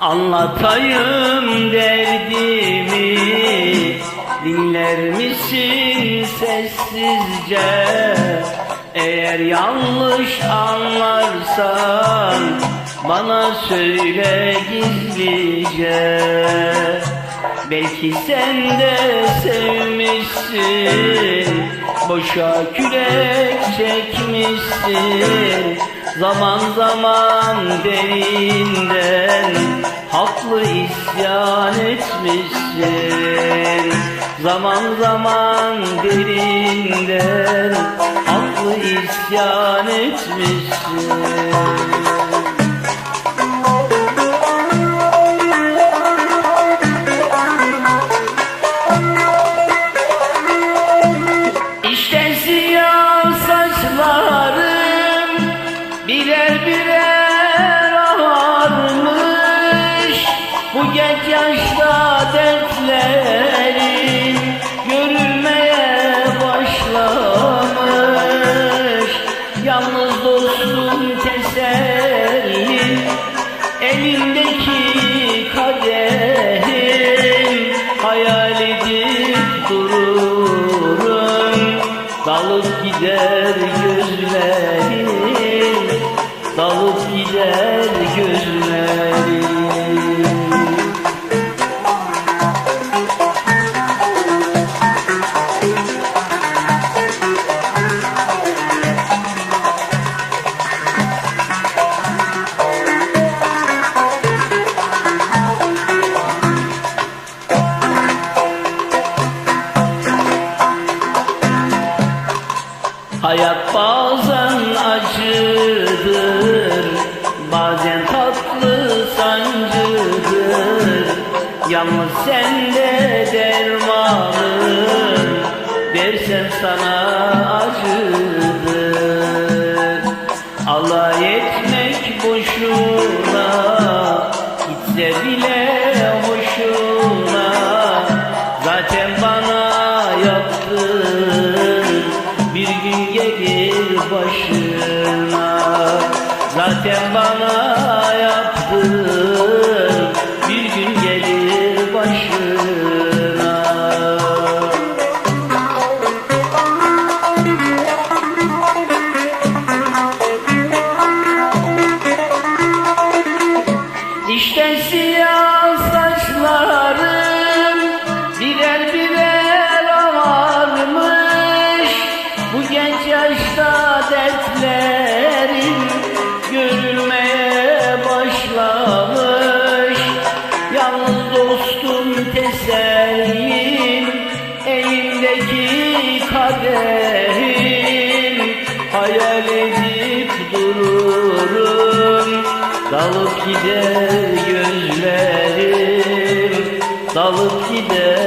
Anlatayım derdimi Dinler misin sessizce. Eğer yanlış anlarsan Bana söyle gizlice. Belki sen de sevmişsin Boşa kürek çekmişsin. Zaman zaman derinden Haklı isyan etmişsin. Zaman zaman derinden Haklı isyan etmişsin genç yaşta dertlerim görülmeye başlamış. Yalnız dostum teselli elimdeki kadehim Hayal edip dururum Dalıp gider Hayat bazen acıdır Bazen tatlı sancıdır. Yalnız sende dermanım Versem sana acıdır September. Tesellim elimdeki kadehim Hayal edip dururum Dalıp gider gözlerim Dalıp gider